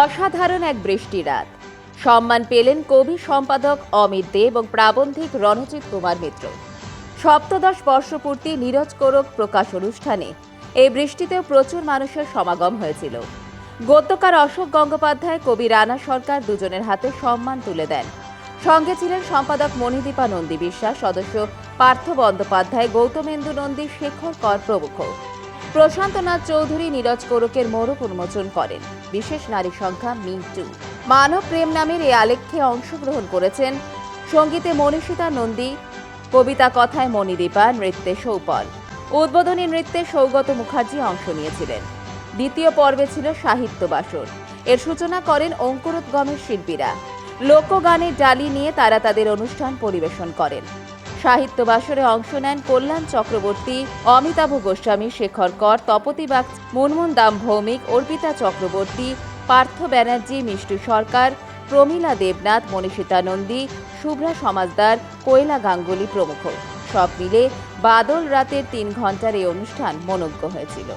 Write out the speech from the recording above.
অসাধারণ এক বৃষ্টি রাত সম্মান পেলেন কবি সম্পাদক অমিত দে এবং প্রাবন্ধিক রণজিৎ কুমার মিত্র। সপ্তদশ বর্ষপূর্তি নীরজ কোরক প্রকাশ অনুষ্ঠানে এই বৃষ্টিতেও প্রচুর মানুষের সমাগম হয়েছিল। গদ্যকার অশোক গঙ্গোপাধ্যায়, কবি রানা সরকার দুজনের হাতে সম্মান তুলে দেন। সঙ্গে ছিলেন সম্পাদক মণিদীপা নন্দী বিশ্বাস, সদস্য পার্থ বন্দ্যোপাধ্যায় গৌতমেন্দু নন্দী, শেখর কর প্রমুখ। প্রশান্তনাথ চৌধুরী নীরজ কোরকের মোড়ক উন্মোচন করেন। বিশেষ নারী সংখ্যা মিন্টু। মানব প্রেম নামের এই আলেখ্যে অংশগ্রহণ করেছেন সঙ্গীতে মনীষিতা নন্দী, কবিতা কথায় মণিদীপা, নৃত্যে সৌপল। উদ্বোধনী নৃত্যে সৌগত মুখার্জি অংশ নিয়েছিলেন। দ্বিতীয় পর্বে ছিল সাহিত্য বাসর। এর সূচনা করেন অঙ্কুরোদ্গমের শিল্পীরা। লোকগানের ডালি নিয়ে তারা তাদের অনুষ্ঠান পরিবেশন করেন। সাহিত্য বাসরে অংশ নেন কল্যাণ চক্রবর্তী, অমিতাভ গোস্বামী, শেখর কর তপতি বাগ মুনমুন দাম ভৌমিক, অর্পিতা চক্রবর্তী, পার্থ ব্যানার্জি, মিষ্টু সরকার, প্রমীলা দেবনাথ, মনীষিতা নন্দী, শুভ্রা সমাজদার, কৈলা গাঙ্গুলি প্রমুখ। সব মিলে বাদল রাতের তিন ঘণ্টার এই অনুষ্ঠান মনোজ্ঞ হয়েছিল।